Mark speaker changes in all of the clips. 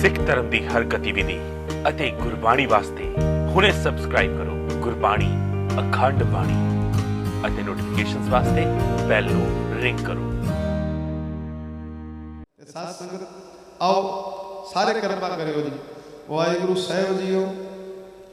Speaker 1: ਸਿੱਖ ਧਰਮ ਦੀ ਹਰ ਗਤੀਵਿਧੀ ਅਤੇ ਗੁਰਬਾਣੀ ਵਾਸਤੇ ਹੁਣੇ ਸਬਸਕ੍ਰਾਈਬ ਕਰੋ ਗੁਰਬਾਣੀ ਅਖੰਡ ਬਾਣੀ ਅਤੇ ਨੋਟੀਫਿਕੇਸ਼ਨਸ ਵਾਸਤੇ ਬੈਲ ਨੂੰ ਰਿੰਗ ਕਰੋ।
Speaker 2: ਸਾਧ ਸੰਗਤ, ਆਓ ਸਾਰੇ ਕਿਰਪਾ ਕਰਿਓ ਜੀ। ਵਾਹਿਗੁਰੂ ਸਾਹਿਬ ਜੀਓ,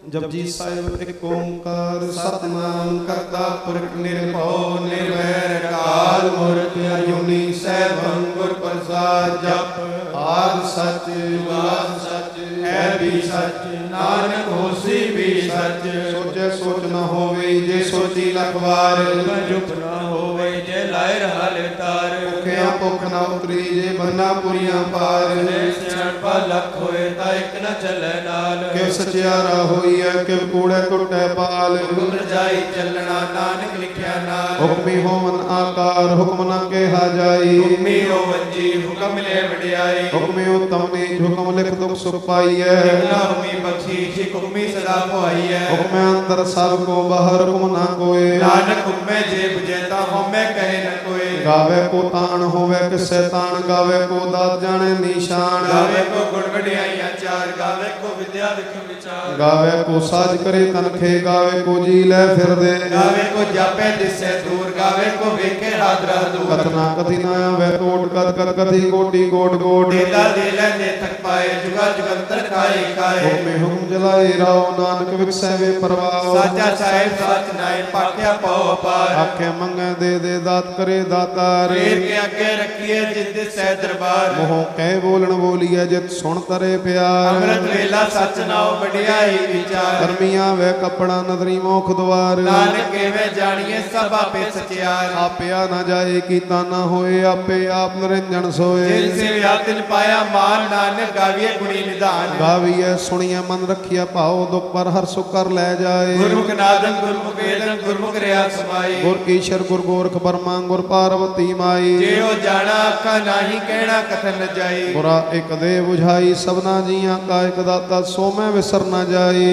Speaker 2: ਜਪਜੀ ਸਾਹਿਬ ਇੱਕ ਓੰਕਾਰ, ਸਤਨਾਮ ਕਰਤਾ ਪੁਰਖ ਨਿਰਭਉ ਨਿਰਵੈਰ ਕਾਲ ਮੂਰਤ ਅਜੂਨੀ ਸੈਭੰ ਗੁਰ ਪ੍ਰਸਾਦ ਜਪ ਆਦ ਸੱਚ ਜੁਗਾਦ ਸੱਚ ਹੈ ਵੀ ਸੱਚ ਨਾਨਕ ਹੋਸੀ ਵੀ ਸੱਚ। ਸੋਚੈ ਸੋਚ ਨ ਹੋਵੇ ਜੇ ਸੋਚੀ ਲਖ ਵਾਰ।
Speaker 3: ਚੁੱਪ ਨਾ ਹੋਵੇ ਜੇ ਲਾਇ ਰਹਾਲੇ ਤਾਰ।
Speaker 2: ਭੁਖਿਆ ਭੁਖ ਨਾ ਉਤਰੀ ਜੇ ਬੰਨਾ ਪੁਰੀਆਂ ਪਾਰ।
Speaker 3: ਸਿਆਣ ਪਾ ਲੱਖ ਹੋਏ ਤਾਂ ਇੱਕ ਨਾ ਚੱਲੇ ਨਾਲ
Speaker 2: ਕਿਵ ਸਚਿਆਰਾ ਹੋਈਐ ਕਿਵ ਕੂੜੈ ਟੁੱਟੈ ਪਾਲ।
Speaker 3: ਗੁਰ ਜਾਈ ਚੱਲਣਾ ਨਾਨਕ ਲਿਖਿਆ ਨਾਲ
Speaker 2: ਹੁਕਮੀ ਹੋਵਨ ਆਕਾਰ, ਹੁਕਮ ਨਾ ਕਿਹਾ ਜਾਈ।
Speaker 3: ਹੁਕਮੀ ਹੋ ਵੰਜੀ ਹੁਕਮ ਲੈ ਵਡਿਆਈ
Speaker 2: ਹੁਕਮੀ ਉਤਮ ਨੇ ਹੁਕਮ ਲਿਖ ਦੁਖ ਸੁਖ ਪਾਈਐ।
Speaker 3: ਨਾ ਹੁਕਮੀ ਬਖਸ਼ੀਸ਼ ਹੁਕਮੀ ਸਦਾ ਭਵਾਈ ਹੈ
Speaker 2: ਹੁਕਮੈ ਅੰਦਰ ਸਭ ਕੋ ਬਾਹਰ, ਹੁਕਮ ਨਾ ਕੋਏ।
Speaker 3: ਨਾਨਕ ਹੁਕਮੇ ਜੇ 부ਜੇ ਤਾਂ ਹਉਮੈ ਕਹੇ ਨ ਕੋਏ।
Speaker 2: ਗਾਵੇ ਕੋ ਤਾਣ ਹੋਵੇ ਕਿਸੈ ਤਾਣ ਗਾਵੇ ਕੋ ਦਾਤ ਜਾਣੇ ਨਿਸ਼ਾਨ।
Speaker 3: ਗਾਵੇ ਕੋ ਗੁਣ ਵਡਿਆਈਆਂ ਚਾਰ ਗਾਵੇ ਕੋ ਵਿਦਿਆ ਵਿਖ ਵਿਚਾਰ
Speaker 2: ਗਾਵੇ ਕੋ ਸਾਜ ਕਰੇ ਤਨਖੇ ਗਾਵੇ ਕੋ ਜੀ ਲੈ ਫਿਰਦੇ।
Speaker 3: ਗਾਵੇ ਕੋ ਜਾਪੇ ਦਿਸੈ ਦੂਰ। ਗਾਵੇ ਕੋ ਵੇਖੇ ਹਾਦਰਾ ਦੂਰ
Speaker 2: ਕਤਨਾ ਕਥੀ ਨਾ ਆਵੇ ਕੋਟ ਕਤ ਕਤ ਕਥੀ ਕੋਟੀ ਕੋਟ ਕੋਟ।
Speaker 3: ਦੇਦਾ ਦੇ ਲੈਂਦੇ ਥਕ ਪਾਏ ਜੁਗਾ ਜੁਗੰਤਰ ਖਾਏ ਖਾਏ।
Speaker 2: ਹੁਕਮੇ ਹੁਕਮ ਜਲਾਏ ਰਾਓ ਨਾਨਕ ਵਿਖਸੈ ਵੇ ਪਰਵਾਓ
Speaker 3: ਸਾਚਾ ਸਾਹਿਬ ਸਚ ਨਾਏ ਪਾਕਿਆ ਪਾਉ ਅਪਾਰ।
Speaker 2: ਆਖੇ ਮੰਗੇ ਦੇ ਦੇ ਦਾਤ ਕਰੇ ਦਾਤਾਰ।
Speaker 3: ਫੇਰ ਕੇ ਅੱਗੇ ਰੱਖੀਏ ਜਿਤ ਸਹਿ ਦਰਬਾਰ।
Speaker 2: ਮੋਹ ਕਹਿ ਬੋਲਣ ਬੋਲੀਐ ਜਿਤ ਸੁਣ ਤਰੇ ਪਿਆਰ।
Speaker 3: ਅੰਮ੍ਰਿਤ ਵੇਲਾ ਸਚ ਨਾਉ ਵਡਿਆਈ ਵਿਚਾਰ।
Speaker 2: ਕਰਮੀਆਂ ਵੇ ਕੱਪੜਾ ਨਦਰੀ ਮੋਖ ਦਵਾਰ।
Speaker 3: ਨਾਨਕ ਕਿਵੇਂ ਜਾਣੀਏ ਸਭ ਆਪੇ ਸਚਿਆਰ।
Speaker 2: ਆਪਿਆ ਨਾ ਜਾਏ ਕੀਤਾ ਨਾ ਹੋਏ ਆਪੇ ਆਪ ਨਿਰੰਜਨ ਸੋਏ।
Speaker 3: ਜਿਨ ਸੇ ਵਿਆਤਨ ਪਾਇਆ ਮਾਨ ਨਾਨਕ ਗਾਵੀਏ ਗੁਣੀ ਨਿਧਾਨ।
Speaker 2: ਗਾਵੀਐ ਸੁਣੀਐ ਮਨ ਰੱਖਿਆ ਭਾਉ ਦੁਖ ਪਰ ਹਰ ਸੁਖ ਕਰ ਲੈ ਜਾਏ।
Speaker 3: ਗੁਰਮੁਖ ਨਾਦਨ ਗੁਰਮੁਖ ਵੇਦਨ ਗੁਰਮੁਖ ਰਿਆ ਸਮਾਈ
Speaker 2: ਗੁਰ ਈਸ਼ਰ ਗੁਰ ਗੋਰਖ ਬਰਮਾ ਗੁਰ ਪਾਰਵਤੀ ਮਾਈ।
Speaker 3: ਜੇ ਉਹ ਜਾਣਾ ਆਖਾ ਨਾਹੀ ਕਹਿਣਾ ਕਥਨ ਨ ਜਾਈ
Speaker 2: ਬੁਰਾ ਇਕ ਦੇ 부ਝਾਈ ਸਭਨਾ ਜੀਆਂ ਕਾ ਇਕ ਦਾਤਾ ਸੋ ਮੈਂ ਵਿਸਰ ਨਾ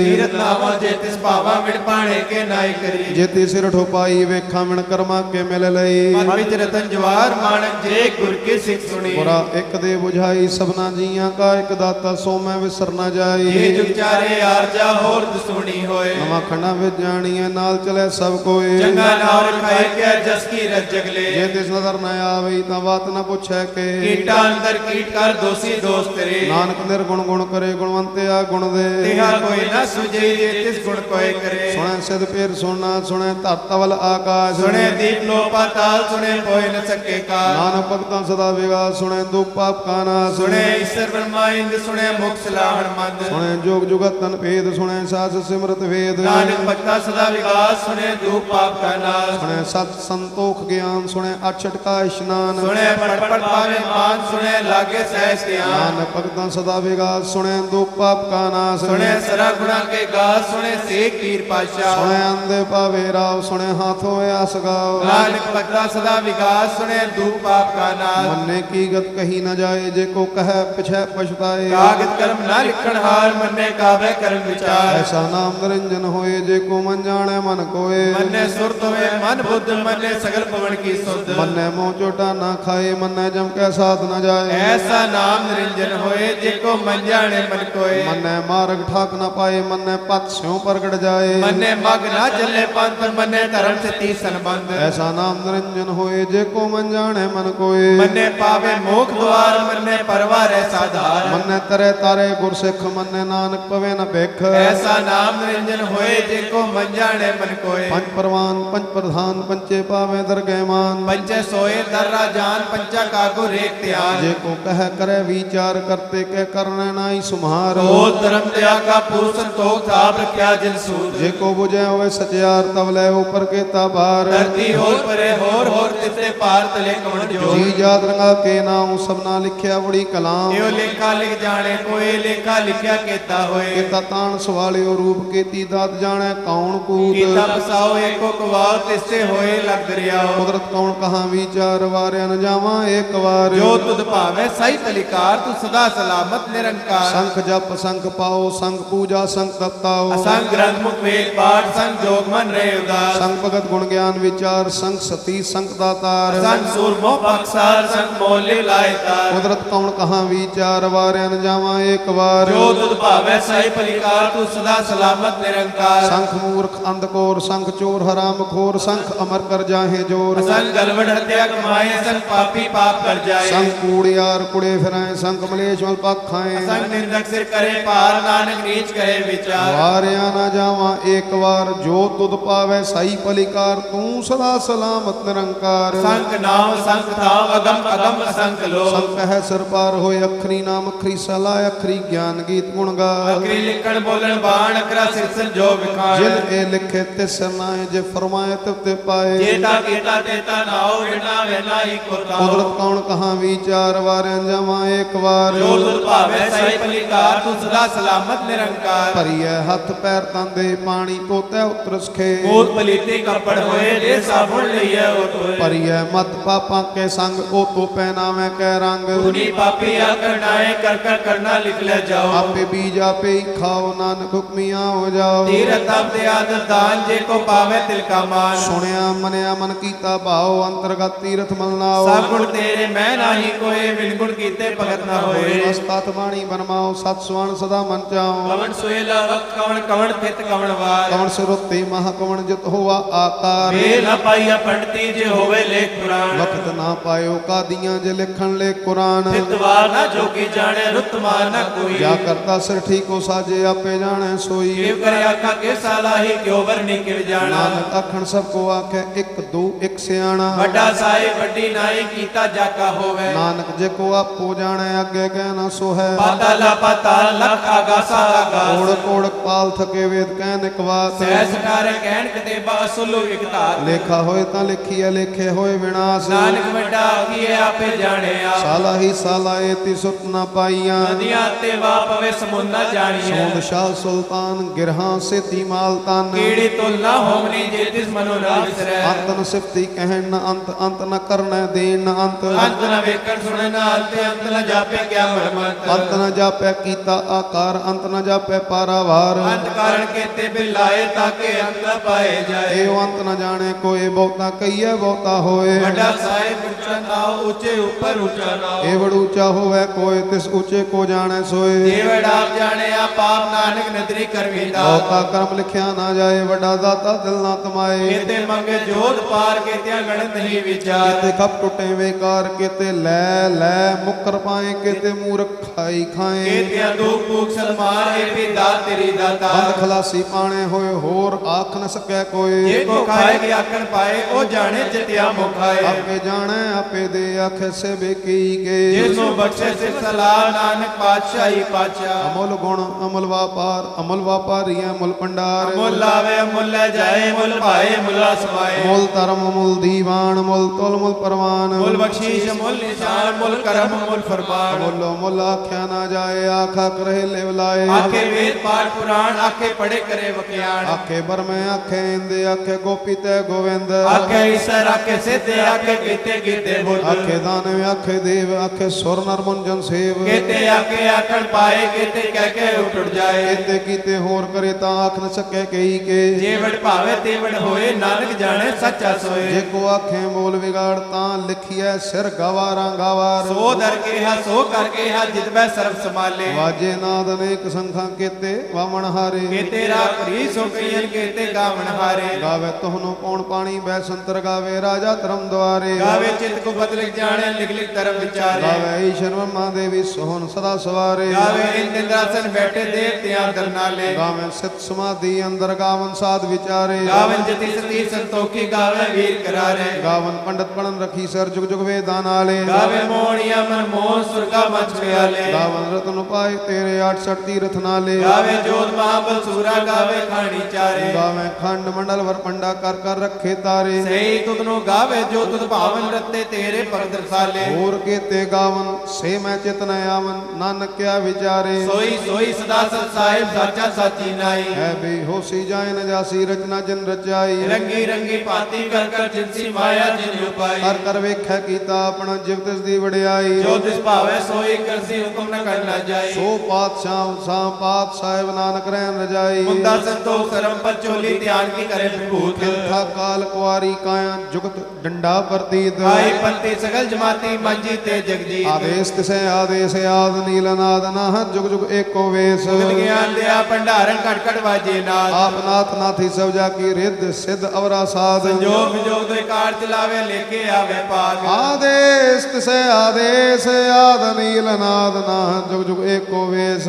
Speaker 3: ਤੀਰਤ ਨਾਵਾਂ ਜੇ ਤਿਸ ਭਾਵਾ ਮਿਟ ਪਾਣੇ ਕੇ ਕਰੀ
Speaker 2: ਠੋਪਾਈ ਵੇਖਾਂ ਮਿਣ ਕਰਮਾ ਕੇ ਮਿਲ ਲਈ?
Speaker 3: ਮਨ ਵਿੱਚ ਰਤਨ ਜਵਾਰ ਮਾਨਕ ਜੇ ਗੁਰ ਕੀ ਸਿੱਖ ਸੁਣੀ।
Speaker 2: ਬੁਰਾ ਇੱਕ ਦੇ 부ਝਾਈ ਸਭਨਾ ਜੀਆਂ ਕਾ ਇੱਕ ਦਾਤਾ ਸੋ ਮੈਂ ਵਿਸਰ ਨਾ
Speaker 3: ਇਹ
Speaker 2: ਜਾਈ
Speaker 3: ਜੁਗ ਚਾਰੇ ਆਰਜਾ ਹੋਰ ਦਸੂਣੀ ਹੋਏ।
Speaker 2: ਨਵਾਂ ਖੰਡਾ ਵਿੱਚ ਜਾਣੀਏ ਨਾਲ ਚਲੇ ਸਭ ਕੋਏ।
Speaker 3: ਚੰਗਾ ਨਾਮ ਰਖਾਏ ਕਿਆ ਜਸ ਕੀ ਰਜਗ
Speaker 2: ਜੇ
Speaker 3: ਲੈ
Speaker 2: ਤਿਸ ਨਜ਼ਰ ਨਾ ਆਵੇ ਤਾਂ ਬਾਤ ਨਾ ਪੁੱਛੈ ਕੇ।
Speaker 3: ਕੀਟਾ ਅੰਦਰ ਕੀਟ ਕਰ ਦੋਸੀ ਦੋਸ ਤੇਰੇ
Speaker 2: ਨਾਨਕ ਨਿਰਗੁਣ ਗੁਣ ਕਰੇ ਗੁਣਵੰਤਿਆ ਗੁਣ ਦੇ।
Speaker 3: ਤਿਹਾ ਕੋਈ ਨਾ ਸੁਝੇ ਜੇ ਤਿਸ ਗੁਣ ਕੋਏ ਕਰੇ।
Speaker 2: ਸੁਣੈ ਸਿਧ ਪੇਰ ਸੁਣੈ ਧਰਤ ਵਲ ਆਕਾਸ਼।
Speaker 3: ਸੁਣੇ ਦੀਪ ਲੋ ਪਾਤਾਲ ਸੁਣੇ ਪੋਇ ਨ ਸਕੇ ਕਾ
Speaker 2: ਨਾਨਕ ਭਗਤਾਂ ਸਦਾ ਵਿਗਾ ਸੁਣੈ ਦੁਖ ਪਾਪ ਕਾ ਨਾਸ
Speaker 3: ਸੁਣੇ ਈਸ਼ਰ ਬ੍ਰਹਮਾ ਇੰਦ ਸੁਣੇ ਮੁਖ ਸਲਾਹਣ ਮੰਦ।
Speaker 2: ਸੁਣੈ ਜੋਗ ਜੁਗਤ ਤਨ ਭੇਦ ਸੁਣੈ ਸਾਸ ਸਿਮਰਤ ਵੇਦ।
Speaker 3: ਨਾਨਕ ਭਗਤਾ ਸਦਾ ਵਿਗਾਸ ਸੁਣੇ ਦੂਪ ਪਾਪ ਕਾ ਨਾਸ
Speaker 2: ਸੁਣੈ ਸਤ ਸੰਤੋਖ ਗਿਆਨ ਸੁਣੈ ਅਛਟ ਕਾ ਇਸ਼ਨਾਨ।
Speaker 3: ਸੁਣੇ ਪੜ ਪੜ ਪਾਵੇ ਮਾਨ ਸੁਣੇ ਲਾਗੇ ਸਹਿ ਸਿਆਨ
Speaker 2: ਨਾਨਕ ਭਗਤਾਂ ਸਦਾ ਵਿਗਾਸ ਸੁਣੈ ਦੁਖ ਪਾਪ ਕਾ ਨਾਸ
Speaker 3: ਸੁਣੇ ਸਰਾ ਗੁਣਾ ਕੇ ਗਾਸ ਸੁਣੇ ਸੇ ਕੀਰ ਪਾਸ਼ਾ
Speaker 2: ਸੁਣੈ ਅੰਦੇ ਪਾਵੇ ਰਾਵ ਸੁਣੈ ਹਾਥੋਂ ਆਸ ਗਾਓ
Speaker 3: ਨਾਨਕ ਭਗਤਾ ਸਦਾ ਵਿਗਾਸ ਸੁਣੇ ਦੂਪ ਪਾਪ ਕਾ ਨਾਸ।
Speaker 2: ਮੰਨੇ ਕੀ ਗਤ ਕਹੀ ਨਾ ਜਾਏ ਜੇ ਕੋ ਕਹੈ ਪਿਛੈ ਪਛਤਾਏ।
Speaker 3: ਕਾਗਤ ਕਰਮ ਨਾ ਲਿਖਣ ਹਾਰ ਮੰਨੇ ਕਾਵੇ ਕਰਮ ਵਿਚਾਰ।
Speaker 2: ਐਸਾ ਨਾਮ ਨਿਰੰਜਨ ਹੋਏ ਜੇ ਕੋ ਮਨ ਜਾਣੈ ਮਨ ਕੋਏ।
Speaker 3: ਮੰਨੇ ਸੁਰਤ ਹੋਏ ਮਨ ਬੁੱਧ ਮੰਨੇ ਸਗਲ ਪਵਨ ਕੀ ਸੁਧ।
Speaker 2: ਮੰਨੈ ਮੋਹ ਚੋਟਾ ਨਾ ਖਾਏ ਮੰਨੈ ਜਮ ਕੈ ਸਾਥ ਨਾ ਜਾਏ।
Speaker 3: ਐਸਾ ਨਾਮ ਨਿਰੰਜਨ ਹੋਏ ਜੇ ਕੋ ਮਨ ਜਾਣੇ ਮਨ ਕੋਏ।
Speaker 2: ਮੰਨੈ ਮਾਰਗ ਠਾਕ ਨਾ ਪਾਏ ਮੰਨੈ ਪਤ ਸਿਉ ਪ੍ਰਗਟ ਜਾਏ।
Speaker 3: ਮੰਨੇ ਮਗ ਨਾ ਚੱਲੇ ਪੰਥ ਮੰਨੇ ਧਰਮ ਸਤੀ ਸੰਬੰਧ।
Speaker 2: ਐਸਾ ਨਾਮ ਨਿਰੰਜਨ ਹੋਏ ਜੇ ਕੋ ਮਨ ਜਾਣੈ ਮਨ ਕੋਏ।
Speaker 3: ਮੰਨੇ ਪਾਵੇ ਮੋਖ ਦਵਾਰ ਮੰਨੇ ਪਰਵਾਰੈ ਸਾਧਾਰ।
Speaker 2: ਮੰਨੈ ਤਰੇ ਤਾਰੇ ਗੁਰ ਸਿੱਖ ਮੰਨੈ ਨਾਨਕ ਪਵੇ ਨ ਭਿਖ।
Speaker 3: ਐਸਾ ਨਾਮ ਨਿਰੰਜਨ ਹੋਏ ਜੇ ਕੋ ਮਨ ਜਾਣੇ ਮਨ ਕੋਏ।
Speaker 2: ਪੰਜ ਪ੍ਰਵਾਨ ਪੰਜ ਪ੍ਰਧਾਨ ਪੰਚੇ ਪਾਵੇ ਦਰਗਹਿ ਮਾਨ।
Speaker 3: ਪੰਚੇ ਸੋਏ ਦਰਰਾ ਜਾਨ ਪੰਚਾ ਕਾਗੋ ਰੇਖ ਧਿਆਨ
Speaker 2: ਜੇ ਕੋ ਕਹਿ ਕਰੇ ਵਿਚਾਰ ਕਰਤੇ ਕਹਿ ਕਰਨਾ ਨਾਹੀ ਸੁਮਹਾਰ
Speaker 3: ਉਹ ਧਰਮ ਤਿਆ ਕਾ ਪੂਰ ਸੰਤੋਖ ਥਾਪ ਰਖਿਆ ਜਿਨ ਸੂਤ
Speaker 2: ਜੇ ਕੋ 부ਜੈ ਹੋਵੇ ਸਚਿਆਰ ਤਵ ਲੈ ਉਪਰ ਕੇਤਾ ਬਾਰ
Speaker 3: ਧਰਤੀ ਹੋਰ ਪਰੇ ਹੋਰ ਹੋਰ ਤਿਤੇ ਪਾਰ ਤਲੇ ਕਵਣ ਜੋ
Speaker 2: ਜੀ ਜਾਤ ਰੰਗਾ ਕੇ ਨਾਉ ਸਭਨਾ ਲਿਖਿਆ ਬੜੀ ਕਲਾਮ।
Speaker 3: ਇਹੋ ਲੇਖਾ ਲਿਖ ਜਾਣੇ ਕੋਈ ਲੇਖਾ ਲਿਖਿਆ ਕੀਤਾ ਹੋਏ।
Speaker 2: ਕੀਤਾ ਤਾਣ ਸਵਾਲਿਓ ਰੂਪ ਕੀਤੀ ਦਾਤ ਜਾਣੈ ਕੌਣ ਕੂਤ।
Speaker 3: ਕੀਤਾ ਬਸਾਓ ਏਕੋ ਕਵਾਲ ਤਿਸੇ ਹੋਏ ਲੱਗ ਦਰਿਆਓ
Speaker 2: ਕੁਦਰਤ ਕੌਣ ਕਹਾ ਵਿਚਾਰ ਵਾਰਿਆ ਨ ਜਾਵਾਂ ਇੱਕ ਵਾਰ।
Speaker 3: ਜੋ ਤੁਧ ਭਾਵੇ ਸਹੀ ਤਲਿਕਾਰ ਤੂੰ ਸਦਾ ਸਲਾਮਤ ਨਿਰੰਕਾਰ।
Speaker 2: ਸੰਖ ਜਪ ਸੰਖ ਪਾਓ ਸੰਖ ਪੂਜਾ ਸੰਖ ਤਪਤਾਓ।
Speaker 3: ਅਸੰਗ ਗ੍ਰੰਥ ਮੁਖ ਵੇਦ ਪਾਠ ਸੰਗ ਜੋਗ ਮਨ ਰਹੇ ਉਦਾਸ।
Speaker 2: ਸੰਖ ਭਗਤ ਗੁਣ ਗਿਆਨ ਵਿਚਾਰ। ਸੰਖ ਸਤੀ ਸੰਖ ਦਾਤਾਰ
Speaker 3: ਸੰਗ ਸੂਰ ਮੋਹ ਬਖਸਾਰ ਸੰਗ ਮੋਲੇ ਲਾਇ ਤਾਰ।
Speaker 2: ਕੁਦਰਤ ਕੌਣ ਕਹਾਂ ਵਿਚਾਰ ਵਾਰਿਆ ਨ ਜਾਵਾਂ ਏਕ ਵਾਰ।
Speaker 3: ਜੋ ਤੁਧ ਭਾਵੈ ਸਾਈ ਪਲਿਕਾਰ ਤੂੰ ਸਦਾ ਸਲਾਮਤ ਨਿਰੰਕਾਰ।
Speaker 2: ਸੰਖ ਮੂਰਖ ਅੰਧਕੋਰ ਸੰਖ ਚੋਰ ਹਰਾਮ ਖੋਰ ਸੰਖ ਅਮਰ ਕਰ ਜਾਹੇ ਜੋਰ।
Speaker 3: ਸੰਗ ਗਲਵੜ ਹਤਿਆ ਕਮਾਏ ਸੰਗ ਪਾਪੀ ਪਾਪ ਕਰ ਜਾਏ।
Speaker 2: ਸੰਖ ਕੂੜਿਆਰ ਕੁੜੇ ਫਿਰੈ ਸੰਖ ਮਲੇਸ਼ ਮਲ ਪੱਖ ਖਾਏ।
Speaker 3: ਸੰਗ ਨਿੰਦਕ ਸਿਰ ਕਰੇ ਪਾਰ ਨਾਨਕ ਨੀਚ ਕਰੇ ਵਿਚਾਰ।
Speaker 2: ਵਾਰਿਆ ਨਾ ਜਾਵਾਂ ਏਕ ਵਾਰ ਜੋ ਤੁਧ ਪਾਵੈ ਸਾਈ ਪਲਿਕਾਰ ਤੂੰ ਸਦਾ ਸਲਾਮਤ ਨਿਰੰਕਾਰ।
Speaker 3: ਸੰਗ ਨਾਮ ਸੰਗ ਥਾਵ ਅਗਮ ਅਗਮ ਅਸੰਖ ਲੋ
Speaker 2: ਸੰਖ ਹੈ ਸਿਰ ਪਾਰ ਹੋਏ ਅਖਰੀ ਨਾਮ ਅਖਰੀ ਸਲਾ ਅਖਰੀ ਗਿਆਨ ਗੀਤ ਗੁਣ ਗਾ
Speaker 3: ਅਕਰੀ ਲਿਖਣ ਬੋਲਣ ਬਾਣ ਅਕਰਾ ਸਿਰਸਨ ਜੋ ਵਿਖਾਣ।
Speaker 2: ਜਿਨ ਇਹ ਲਿਖੇ ਤੇ ਸਰਨਾਏ ਜੇ ਫਰਮਾਏ ਤੇ ਤੇ ਪਾਏ।
Speaker 3: ਜੇਤਾ ਕੀਤਾ ਤੇਤਾ ਨਾਉ ਵਿਣਾ ਵੇਨਾ ਹੀ ਕੋਤਾ
Speaker 2: ਕੁਦਰਤ ਕੌਣ ਕਹਾਂ ਵਿਚਾਰ ਵਾਰਿਆ ਜਾਵਾਂ ਏਕ ਵਾਰ।
Speaker 3: ਜੋ ਤੁਧ ਭਾਵੈ ਸਾਈ ਪਲਿਕਾਰ ਤੂੰ ਸਦਾ ਸਲਾਮਤ ਨਿਰੰਕਾਰ।
Speaker 2: ਭਰੀਐ ਹੱਥ ਪੈਰ ਤੰਦੇ ਪਾਣੀ ਪੋਤੈ ਉਤਰਸ ਖੇ
Speaker 3: ਮੂਤ ਪਲੀਤੀ ਕੱਪੜ ਹੋਏ ਜੇ ਲਈਐ ਉਹ ਤੋਏ
Speaker 2: ਭਰੀਐ ਮਤ ਪਾਪਾਂ ਕੇ ਸੰਗ ਉਹ ਤੋ ਪਹਿਨਾਵੇਂ ਕੈ ਰੰਗ।
Speaker 3: ਉਨੀ ਪਾਪੀ ਆ ਕਰਨਾਏ ਕਰ ਕਰ ਕਰਨਾ ਲਿਖ ਲੈ ਜਾਓ।
Speaker 2: ਆਪੇ ਬੀਜ ਆਪੇ ਹੀ ਖਾਓ ਨਾਨਕ ਹੁਕਮੀਆਂ ਹੋ ਜਾਓ।
Speaker 3: ਤੀਰ ਤਪ ਤੇ ਆਦਰ ਦਾਨ ਜੇ ਕੋ ਪਾਵੇ ਤਿਲ ਕਾ ਮਾਨ
Speaker 2: ਸੁਣਿਆ ਮਨਿਆ ਮਨ ਕੀਤਾ ਭਾਉ ਅੰਤਰਗਤ ਤੀਰਥ ਮਲਨਾਓ
Speaker 3: ਸਭ ਗੁਣ ਤੇਰੇ ਮੈਂ ਨਾਹੀ ਕੋਏ ਗੁਣ ਕੀਤੇ ਭਗਤ ਨਾ ਹੋਏ।
Speaker 2: ਅਸਤਤ ਬਾਣੀ ਬਨਮਾਓ ਸਤ ਸੁਵਣ ਸਦਾ ਮਨ ਚਾਓ।
Speaker 3: ਕਵਣ ਸੁਏਲਾ ਵਕਤ ਕਵਣ ਕਵਣ ਥਿਤ ਕਵਣ ਵਾਰ।
Speaker 2: ਕਵਣ ਸੁਰਤੀ ਮਹਾ ਕਵਣ ਜਿਤ ਹੋਆ ਆਕਾਰ।
Speaker 3: ਵੇ ਨਾ ਪਾਈਆ ਪੰਡਤੀ ਜੇ ਹੋਵੇ ਲੇਖ ਪੁਰਾਣ
Speaker 2: ਵਕਤ ਨਾ ਪਾਇਓ ਕਾਦੀਆਂ ਜੇ ਲਿਖਣ ਲੈ ਕੁਰਾਨ।
Speaker 3: ਤਿਤਵਾਰ ਨਾ ਜੋਗੀ ਜਾਣੇ ਰੁੱਤ ਮਾਰ ਨਾ ਕੋਈ।
Speaker 2: ਜਾ ਕਰਤਾ ਸਿਰ ਠੀਕੋ ਸਾਜੇ ਆਪੇ ਜਾਣੈ ਸੋਈ।
Speaker 3: ਕਿਵ ਕਰੇ ਆਖਾ ਕੇ ਸਾਲਾਹੀ ਕਿਉ ਵਰਨੀ ਕਿਵ ਜਾਣਾ।
Speaker 2: ਨਾਨਕ ਆਖਣ ਸਭ ਕੋ ਆਖੇ ਇੱਕ ਦੋ ਇੱਕ ਸਿਆਣਾ।
Speaker 3: ਵੱਡਾ ਸਾਈ ਵੱਡੀ ਨਾਈ ਕੀਤਾ ਜਾਕਾ ਹੋਵੇ।
Speaker 2: ਨਾਨਕ ਜੇ ਕੋ ਆਪੋ ਜਾਣੈ ਅੱਗੇ ਕਹਿ ਨਾ ਸੋ ਹੈ
Speaker 3: ਪਾਤਾਲਾ ਪਾਤਾਲ ਲਖ ਆਗਾਸਾ ਆਗਾਸ
Speaker 2: ਕੋੜ ਕੋੜ ਪਾਲ ਥਕੇ ਵੇਦ ਕਹਿਨ ਇੱਕ ਬਾਤ।
Speaker 3: ਸਹਿ ਸਕਾਰੇ ਕਹਿਣ ਕਿਤੇ ਬਾਸੁਲੋ ਇਕਤਾਰ
Speaker 2: ਲੇਖਾ ਹੋਏ ਤਾਂ ਲਿਖੀਐ ਲੇਖੇ ਹੋਏ ਵਿਨਾਸ਼।
Speaker 3: ਨਾਨਕ ਵੱਡਾ ਕੀਏ ਆਪੇ ਜਾਣਿਆ
Speaker 2: ਸਾਲਾ ਹੀ ਸਾਲਾ ਏਤੀ ਸੁਤ ਨਾ ਪਾਈਆਂ।
Speaker 3: ਨਦੀਆਂ ਤੇ ਵਾ ਪਵੇ ਸਮੁੰਨਾ ਜਾਣੀਐ
Speaker 2: ਸੋਂਦ ਸ਼ਾਹ ਸੁਲਤਾਨ ਗਿਰਹਾਂ ਸੇਤੀ ਮਾਲ ਤਨ।
Speaker 3: ਕੀੜੀ ਤੁਲ ਨਾ ਹੋਵਨੀ ਜੇ ਤਿਸ ਮਨੋ ਨਾ ਵਿਸਰੈ
Speaker 2: ਅੰਤ ਨ ਸਿਫਤੀ ਕਹਿਣ ਨ ਅੰਤ ਅੰਤ ਨ ਕਰਨੈ ਦੇਣ ਨ ਅੰਤ।
Speaker 3: ਅੰਤ ਨ ਵੇਖਣ ਸੁਣਨ ਨਾ ਅੰਤ ਅੰਤ ਨ ਜਾਪੇ ਕਿਆ ਮਰਮੰਤ।
Speaker 2: ਅੰਤ ਨ ਜਾਪੈ ਕੀਤਾ ਆਕਾਰ ਅੰਤ ਨ ਜਾਪੈ ਪਾਰਾਵਾਰ।
Speaker 3: ਅੰਤ ਕਾਰਨ ਕੇਤੇ ਬਿਲਾਏ ਤਾਕੇ ਅੰਤ ਪਾਏ ਜਾਏ।
Speaker 2: ਏਉ ਅੰਤ ਨ ਜਾਣੇ ਕੋਈ ਬਹੁਤਾ ਕਈਐ ਬਹੁਤਾ ਹੋਏ।
Speaker 3: ਵੱਡਾ ਸਾਹਿਬ ਉੱਚਾ ਨਾਉ ਉੱਚੇ ਉੱਪਰ ਉੱਚਾ ਨਾਉ
Speaker 2: ਏ ਬੜੂ ਉੱਚਾ ਹੋਵੇ ਕੋਈ ਤਿਸ ਉੱਚੇ ਕੋ ਜਾਣੈ ਸੋਏ।
Speaker 3: ਜੀਵੜ ਆਪ ਜਾਣਿਆ ਪਾਪ ਨਾਨਕ ਨਦਰੀ ਕਰਵੀਦਾ
Speaker 2: ਬਹੁਤਾ ਕਰਮ ਲਿਖਿਆ ਨਾ ਜਾਏ ਵੱਡਾ ਦਾਤਾ ਦਿਲ ਨਾ ਤਮਾਏ।
Speaker 3: ਕੇਤੇ ਮੰਗੇ ਜੋਤ ਪਾਰ ਕੇਤਿਆਂ ਗਣਤ ਨਹੀਂ ਵਿਚਾਰ।
Speaker 2: ਕਿਤੇ ਖਪ ਟੁੱਟੇ ਵੇਕਾਰ ਕਿਤੇ ਲੈ ਲੈ ਮੁਕਰ ਪਾਏ ਕਿਤੇ ਮੂਰਖ ਖਾਈ ਖਾਏ।
Speaker 3: ਕੇਤਿਆਂ ਦੁਖ ਭੂਖ ਸਲਮਾਰ ਵੀ ਦਾਤ ਤੇਰੀ ਦਾਤਾ।
Speaker 2: ਬੰਦ ਖਲਾਸੀ ਪਾਣੇ ਹੋਏ ਹੋਰ ਆਖ ਨ ਸਕੈ
Speaker 3: ਜੇ
Speaker 2: ਕੋਈ
Speaker 3: ਕੋ ਖਾਏ ਕਿ ਆਖਣ ਪਾਏ ਉਹ ਜਾਣੇ ਜਿਤਿਆ ਮੁਖਾਏ।
Speaker 2: ਆਪੇ ਜਾਣੈ ਆਪੇ ਦੇ ਆਖੇ ਸੇ ਬੇਕੀ ਕੇ
Speaker 3: ਜਿਸ ਨੂੰ ਬਖਸ਼ੇ ਸਿਰ ਸਲਾਹ ਨਾਨਕ ਪਾਤਸ਼ਾਹੀ ਪਾਤਸ਼ਾਹ।
Speaker 2: ਅਮੁੱਲ ਗੁਣ ਅਮੁੱਲ ਵਾਪਾਰ ਅਮੁੱਲ ਵਾਪਾਰੀਐ ਮੁੱਲ ਪੰਡਾਰ
Speaker 3: ਮੁੱਲ ਆਵੇ ਮੁੱਲ ਲੈ ਜਾਏ ਮੁੱਲ ਭਾਏ ਮੁੱਲਾ ਸਮਾਏ
Speaker 2: ਮੁੱਲ ਧਰਮ ਮੁੱਲ ਦੀਵਾਨ ਮੁੱਲ ਤੁਲ ਮੁੱਲ ਪਰਵਾਨ।
Speaker 3: ਮੁੱਲ ਬਖਸ਼ੀਸ਼ ਮੁੱਲ ਨਿਸ਼ਾਨ ਮੁੱਲ ਕਰਮ ਮੁੱਲ ਫਰਮਾਨ।
Speaker 2: ਮੁੱਲ ਮੁੱਲ ਆਖਿਆ ਨਾ ਜਾਏ ਆਖਾ ਕਰੇ ਲਿਵ ਲਾਏ।
Speaker 3: ਆਖੇ ਵੇਦ ਪਾਠ ਪੁਰਾਣ ਆਖੇ ਪੜੇ ਕਰੇ ਵਕਿਆਣ।
Speaker 2: ਆਖੇ ਬਰਮੇ ਆਖੇ ਇੰਦੇ ਆਖੇ ਗੋਪੀ ਤੇ ਗੋਵਿੰਦ
Speaker 3: ਆਖੇ ਈਸਰ ਆਖੇ ਸਿੱਧੇ ਆਖੇ ਕੀਤੇ ਕੀਤੇ ਬੁੱਧ।
Speaker 2: ਆਖੇ ਦਾਨਵ ਆਖੇ ਦੇਵ ਆਖੇ ਸੁਰ ਨਰ ਮੁੰਜਨ ਸੇਵ।
Speaker 3: ਕੀਤੇ ਆਖੇ ਆਖਣ ਪਾਏ ਕੀਤੇ ਕਹਿ ਕੇ ਉੱਠ ਜਾਏ।
Speaker 2: ਕੀਤੇ ਕੀਤੇ ਹੋਰ ਕਰੇ ਤਾਂ ਆਖ ਨ ਸਕੇ ਕਈ ਕੇ।
Speaker 3: ਜੇਵੜ ਭਾਵੇ ਤੇਵੜ ਹੋਏ ਨਾਨਕ ਜਾਣੇ ਸੱਚਾ
Speaker 2: ਜੇ
Speaker 3: ਸੋਏ
Speaker 2: ਕੋ ਆਖੇ ਬੋਲ ਵਿਗਾੜ ਤਾਂ ਲਿਖੀਐ ਸਿਰ ਗਵਾਰਾਂ ਗਵਾਰ।
Speaker 3: ਸੋ ਦਰ ਕੇ ਹਾ ਸੋ ਕਰਕੇ ਹਾ ਜਿਤਬੈ ਸਰਬ ਸਮਾਲੇ
Speaker 2: ਵਾਜੇ ਨਾਦ ਅਨੇਕ ਸੰਖਾਂ ਕੀਤੇ ਵਾਮਣ ਹਾਰੇ।
Speaker 3: ਕੀਤੇ ਰਾਖ ਰੀ ਸੋ ਕੀਤੇ ਗਾਵਣ ਹਾਰੇ।
Speaker 2: ਗਾਵੇ ਤੁਹਾਨੂੰ ਪੌਣ? ਪਾਣੀ ਬੈ ਸੰਤਰ ਗਾਵੇ ਰਾਜਾ ਧਰਮ ਦੁਆਰੇ।
Speaker 3: ਗਾਵੇ ਚਿਤ ਕੋ ਬਦਲਿਕ ਜਾਣੇ ਲਿਖ ਲਿਖ ਧਰਮ ਵਿਚਾਰੇ।
Speaker 2: ਗਾਵੇ ਈਸ਼ਰ ਮਾ ਦੇਵੀ ਸੋਹਣ ਸਦਾ ਸਵਾਰੇ।
Speaker 3: ਗਾਵੇ ਇੰਦਰਾਸਨ ਬੈਠੇ ਦੇਵਤਿਆਂ ਦਰਨਾਲੇ।
Speaker 2: ਗਾਵੇਂ ਸਿਤ ਸਮਾਧੀ ਅੰਦਰ ਗਾਵਨ ਸਾਧ ਵਿਚਾਰੇ।
Speaker 3: ਗਾਵਨ ਜਤੀ ਸਤੀ ਸੰਤੋਖੀ ਗਾਵੇ ਵੀਰ ਕਰਾਰੇ।
Speaker 2: ਗਾਵਨ ਪੰਡਤ ਪੜਨ ਰਖੀ ਸਰ ਜੁਗ ਜੁਗ ਵੇਦਾਂ ਨਾਲੇ।
Speaker 3: ਗਾਵੇ ਮੋਹਣੀਆਂ ਮਨ ਮੋਹ ਸੁਰਗਾ ਮਚ ਪਿਆਲੇ
Speaker 2: ਗਾਵਨ ਰਤਨ ਪਾਏ ਤੇਰੇ 68 ਤੀਰਥ ਨਾਲੇ।
Speaker 3: ਗਾਵੇ ਜੋਤ ਮਹਾਬਲ ਸੂਰਾ ਗਾਵੇ ਖਾਣੀ ਚਾਰੇ।
Speaker 2: ਗਾਵੇਂ ਖੰਡ ਮੰਡਲ ਵਰ ਪੰਡਾ ਕਰ ਕਰ ਰੱਖੇ ਤਾਰੇ
Speaker 3: ਸਹੀ ਤੁਧ ਨੂੰ ਗਾਵੇ ਜੋ ਤੁਧ ਭਾਵਨ ਰਤੇ ਤੇਰੇ ਭਗਤ ਰਸਾਲੇ।
Speaker 2: ਹੋਰ ਕੀਤੇ ਗਾਵਨ ਸੇ ਮੈਂ ਚਿਤ ਨ ਆਵਨ ਨਾਨਕ ਕਿਆ ਵਿਚਾਰੇ।
Speaker 3: ਸੋਈ ਸੋਈ ਸਦਾ ਸਤ ਸਾਹਿਬ ਸਾਚਾ ਸਾਚੀ ਨਾਈ।
Speaker 2: ਹੈ ਬੇਹੋਸੀ ਜਾਏ ਨ ਜਾਸੀ ਰਚਨਾ ਜਿਨ ਰਚਾਈ।
Speaker 3: ਰੰਗੀ ਰੰਗੀ ਭਾਤੀ ਕਰ ਕਰ ਜਿਨਸੀ ਮਾਇਆ ਜਿਨ ਉਪਾਈ।
Speaker 2: ਕਰ ਕਰ ਵੇਖੈ ਕੀਤਾ ਆਪਣਾ ਜਿਵ ਤਿਸ ਦੀ ਵਡਿਆਈ।
Speaker 3: ਜੋ ਤਿਸ ਭਾਵੇ ਸੋਈ ਕਰਸੀ ਹੁਕਮ ਨ ਕਰਨਾ ਜਾਏ
Speaker 2: ਸੋ ਪਾਤਸ਼ਾਹ ਸਾਂ ਪਾਤ ਸਾਹਿਬ ਨਾਨਕ ਰਹਿਣ ਰਜਾਈ।
Speaker 3: ਮੁੰਦਾ ਸੰਤੋਖ ਕਰਮ ਪਰ ਚੋਲੀ ਧਿਆਨ ਕੀ ਕਰੇ ਵਿਭੂਤ
Speaker 2: ਕਿਰਥਾ ਕਾਲ ਕੁਆਰੀ ਕਾਇਆ ਜੁਗਤ ਡੰਡਾ ਪ੍ਰਤੀਤ।
Speaker 3: ਆਈ ਪੰਤੀ ਸਗਲ ਜਮਾਤੀ ਮੰਜੀ ਤੇ ਜਗਜੀਤ।
Speaker 2: ਆਦੇਸ ਤਿਸੈ ਆਦੇਸ ਆਦ ਨੀਲ ਨਾਦ ਨਾਹ ਜੁਗ ਜੁਗ ਏਕੋ ਵੇਸ।
Speaker 3: ਸੁਗਤ ਗਿਆਨ ਦਿਆ ਭੰਡਾਰਨ ਘਟ ਘਟ ਵਾਜੇ ਨਾਦ।
Speaker 2: ਆਪ ਨਾਥ ਨਾਥੀ ਸਭ ਜਾ ਕੀ ਰਿੱਧ ਸਿੱਧ ਅਵਰਾ ਸਾਧ।
Speaker 3: ਸੰਜੋਗ ਵਿਜੋਗ ਦੇ ਕਾਰ ਚਲਾਵੇ ਲੈ ਕੇ ਆਵੇ ਪਾਗ।
Speaker 2: ਆਦੇਸ ਤਿਸੈ ਆਦੇਸ ਆਦ ਨੀਲ ਨਾਦ ਨਾਹ ਜੁਗ ਜੁਗ ਏਕੋ ਵੇਸ।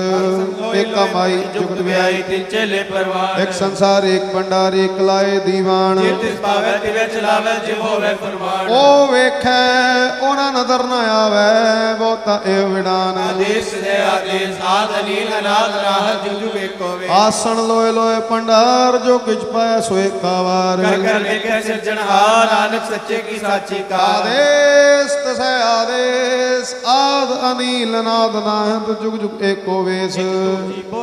Speaker 2: ਏਕਾ ਮਾਈ ਜੁਗਤ ਵਿਆਈ
Speaker 3: ਤੇ ਚਲੇ ਪਰਵਾਨ।
Speaker 2: ਇੱਕ ਸੰਸਾਰ ਇੱਕ ਭੰਡਾਰ ਇੱਕ ਲਾਏ ਦੀਵਾਨ।
Speaker 3: ਜੇ ਤਿਸ ਪਾਵੇ ਤਿਵੇ ਚਲਾਵੇ ਜਿਵ ਹੋਵੇ ਫਰਮਾਨ।
Speaker 2: ਉਹ ਵੇਖੈ ਉਹਨਾਂ ਨਦਰ ਨਾ ਆਵੇ ਬਹੁਤਾ ਇਹ ਵਿਡਾਨ
Speaker 3: ਆਦੇਸ਼ ਦੇ ਆਦੇਸ਼ ਆਦ ਅਨੀਲ ਅਨਾਦ ਰਾਹ ਜੁਗ ਜੁਗ ਏਕੋ ਵੇ।
Speaker 2: ਆਸਣ ਲੋਏ ਲੋਏ ਭੰਡਾਰ ਜੋ ਕਿਛ ਪਾਇਆ ਸੋ ਏਕਾ ਵਾਰ।
Speaker 3: ਕਰ ਕਰ ਵੇਖੇ ਸਿਰਜਣਹਾਰ ਨਾਨਕ ਸੱਚੇ ਕੀ ਸਾਚੀ
Speaker 2: ਆਦੇਸ ਤਸੈ ਆਦੇਸ ਆਦ ਅਨੀਲ ਨਾਦ ਨਾਹਤ ਜੁਗ ਜੁਗ ਏਕੋ ਵੇਸ।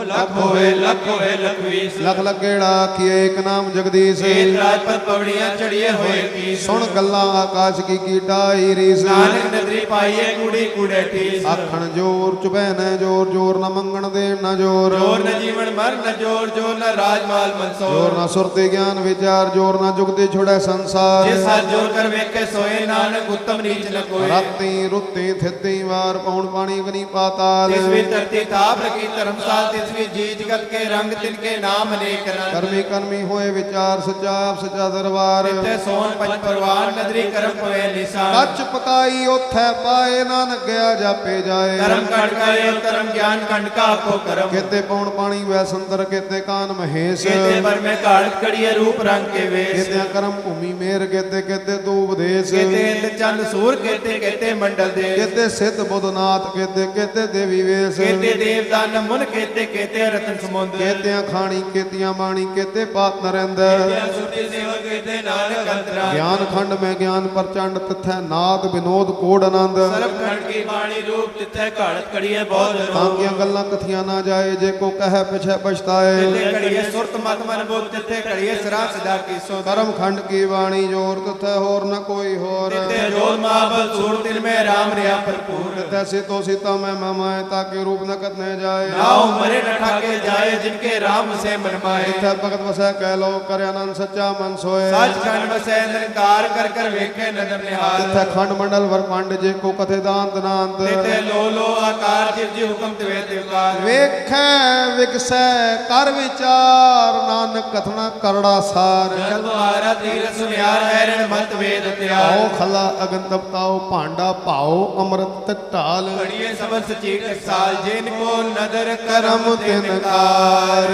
Speaker 3: ਲੱਖ ਹੋਵੇ ਲੱਖ ਹੋਵੇ ਲਖਵੀਸ
Speaker 2: ਲਖ ਲਗੇੜਾ ਕੀਏ ਇੱਕ ਨਾਮ ਜਗਦੀਸ਼।
Speaker 3: ਏਤ ਰਾਜ ਪਰ ਪਵੜੀਆਂ ਚੜੀਏ ਹੋਏ ਕੀ
Speaker 2: ਸੁਣ ਗੱਲਾਂ ਆਕਾਸ਼ ਕੀ ਕੀਟਾਈ ਰੀਸ।
Speaker 3: ਨਾਨਕ ਨਦਰੀ ਪਾਈਏ ਕੁੜੀ ਕੁੜੇ ਠੀਸ
Speaker 2: ਆਖਣ ਜੋਰ ਚੁਬੈ ਨ ਜੋਰ ਜੋਰ ਨ ਮੰਗਣ ਦੇਣ ਨ ਜੋਰ।
Speaker 3: ਜੋਰ ਨ ਜੀਵਨ ਮਰ ਨ ਜੋਰ ਜੋਰ ਨ ਰਾਜਮਾਲ
Speaker 2: ਜੋਰ
Speaker 3: ਮਨਸੋਰ
Speaker 2: ਨਾ ਸੁਰਤੇ ਗਿਆਨ ਵਿਚਾਰ ਜੋਰ ਨਾ ਜੁਗਤੇ ਛੁੜੈ ਸੰਸਾਰ।
Speaker 3: ਜੇ ਸਤ ਜੋਰ ਕਰ ਵੇਖੇ ਸੋਏ ਨਾਨਕ ਉਤਮ ਨੀਚ ਨ ਕੋਏ
Speaker 2: ਰਾਤੀ ਰੁੱਤੀ ਥਿੱਤੀ ਵਾਰ ਪੌਣ ਪਾਣੀ ਅਗਨੀ ਪਾਤਾਲ।
Speaker 3: ਤਿਸ ਵੀ ਧਰਤੀ ਤਾਪ ਰਖੀ ਧਰਮਸਾਲ ਤਿਸ ਵੀ ਜੀ ਜਗਤ ਕੇ ਰੰਗ ਤਿਨ ਕੇ ਨਾਮ ਅਨੇਕ ਰੰਗ।
Speaker 2: ਕਰਮੀ ਕਰਮੀ ਹੋਏ ਵਿਚਾਰ ਸੱਚਾ ਸੱਚਾ ਦਰਬਾਰ।
Speaker 3: ਤੇ ਸੋਨ ਪੰਜ ਪਰਵਾਨ ਨਦਰੀ ਕਰਮ ਪਵੇ ਨਿਸ਼ਾਨ।
Speaker 2: ਕੱਚ ਪਕਾਈ ਉਥੈ ਪਾਏ ਨਾ ਨਗਿਆ ਜਾਪੇ ਜਾਏ।
Speaker 3: ਕਰਮ ਕਟ ਕਰੇ ਕਰਮ ਗਿਆਨ ਕੰਡ ਕਾ ਕੋ ਕਰਮ।
Speaker 2: ਕਿਤੇ ਪੌਣ ਪਾਣੀ ਵੈ ਸੰਦਰ ਕਿਤੇ ਕਾਨ ਮਹੇਸ਼।
Speaker 3: ਕੇਤੇ ਪਰ ਮੈਂ ਘਾੜਤ ਕੜੀਏ ਰੂਪ ਰੰਗ ਕੇ ਵੇਸ।
Speaker 2: ਕਿਤੇ ਕਰਮ ਭੂਮੀ ਮੇਰ ਕਿਤੇ ਕਿਤੇ ਤੂ ਉਪਦੇਸ਼
Speaker 3: ਕੇਤੇ ਇੰਦ ਚੰਦ ਸੂਰ ਕੇਤੇ ਕੇਤੇ ਮੰਡਲ ਦੇ
Speaker 2: ਕਿਤੇ ਸਿੱਧ ਬੁੱਧਨਾਥ ਕਿਤੇ ਕਿਤੇ ਦੇਵੀ ਵੇਸ।
Speaker 3: ਕੇਤੇ ਦੇਵਦਾਨ ਮੁਨ ਕੇਤੇ ਕੇਤੇ ਰਤਨ ਸਮੁੰਦ
Speaker 2: ਕੇਤਿਆਂ ਖਾਣੀ ਕੇਤੀਆਂ ਬਾਣੀ ਕੇਤੇ ਪਾਤ ਨਰਿੰਦਰ
Speaker 3: ਸੁਰਤੀ ਸੇਵਾ ਕੇਤੇ ਨਾਨਕ ਅੰਤਰਾ।
Speaker 2: ਗਿਆਨ ਖੰਡ ਮੈਂ ਗਿਆਨ ਪ੍ਰਚੰਡ ਤਥੈ ਨਾਦ ਵਿਨੋਦ ਕੋੜ ਆਨੰਦ।
Speaker 3: ਸਰਬ ਖੰਡ ਕੀ ਬਾਣੀ ਰੂਪ ਤਿੱਥੇ ਘਾੜਤ ਕੜੀਏ ਬਹੁਤ
Speaker 2: ਤਾਂ ਕੀਆਂ ਗੱਲਾਂ ਕਥੀਆਂ ਨਾ ਜਾਏ ਜੇ ਕੋ ਕਹੈ ਪਿਛੈ ਪਛਤਾਏ।
Speaker 3: ਤਿੱਥੇ ਘੜੀਏ ਸੁਰਤ ਮਤ ਮਨ ਬੋਧ ਤਿੱਥੇ ਘੜੀਏ ਸਰਾ ਸਦਾ ਕੀ ਸੋ
Speaker 2: ਕਰਮ ਖੰਡ ਕੀ ਬਾਣੀ ਜੋਰ ਤਥੈ ਹੋਰ ਨ ਕੋਈ ਹੋਰ।
Speaker 3: ਤਿੱਥੇ ਜੋਤ ਮਾਬਲ ਸੂਰ ਤਿਨ ਮੈਂ ਰਾਮ ਰਿਆ ਭਰਪੂਰ।
Speaker 2: ਤਥੈ ਸਿਤੋ ਸੀਤਾ ਮੈਂ ਮਮਾਏ ਤਾਕੇ ਰੂਪ ਨ ਕਤਨੇ ਜਾਏ।
Speaker 3: ਨਾਉ ਮਰੇ ਨ ਠਾਕੇ ਜਾਏ ਜਿਨਕੇ ਰਾਮ ਸੇ ਮਨ ਮਾਏ।
Speaker 2: ਤਥੈ ਭਗਤ ਵਸੈ ਕਹਿ ਲੋ ਕਰ ਆਨੰਦ ਸੱਚਾ ਮਨ ਸੋਏ।
Speaker 3: ਸੱਚ ਖੰਡ ਵਸੈ ਨਿਰੰਕਾਰ ਕਰ ਕਰ ਵੇਖੇ ਨਦਰ ਨਿਹਾਲ।
Speaker 2: ਤਥੈ ਖੰਡ ਮੰਡਲ ਵਰ ਪੰਡ ਜੇ ਕੋ ਕਥੇ ਦਾੰਤ ਨਾੰਤ।
Speaker 3: ਤਿੱਥੇ ਲੋ ਲੋ ਆਕਾਰ ਜਿਵ ਜੀ ਹੁਕਮ ਤਿਵੇ ਤਿਵਕਾਰ
Speaker 2: ਵੇਖੈ ਵਿਗਸੈ ਕਰ ਵਿਚਾਰ ਨਾਨਕ ਕਥਨਾ ਕਰੜਾ ਸਾਰ।
Speaker 3: ਜਲ ਤੁਹਾਰਾ ਤੀਰ ਸੁਨਿਆਰ ਹੈਰਣ ਮਤ ਵੇਦ ਤਿਆਰ।
Speaker 2: ਖਲਾ ਅਗਨ ਤਪਤਾਓ ਭਾਂਡਾ ਭਾਓ ਅੰਮ੍ਰਿਤ ਢਾਲ।
Speaker 3: ਘੜੀਏ ਸਬਦ ਸਚੀ ਸਾਲ ਜਿਨ ਕੋ ਨਦਰ
Speaker 2: ਕਰਮ
Speaker 3: ਕਰਮ
Speaker 2: ਤਿਨਕਾਰ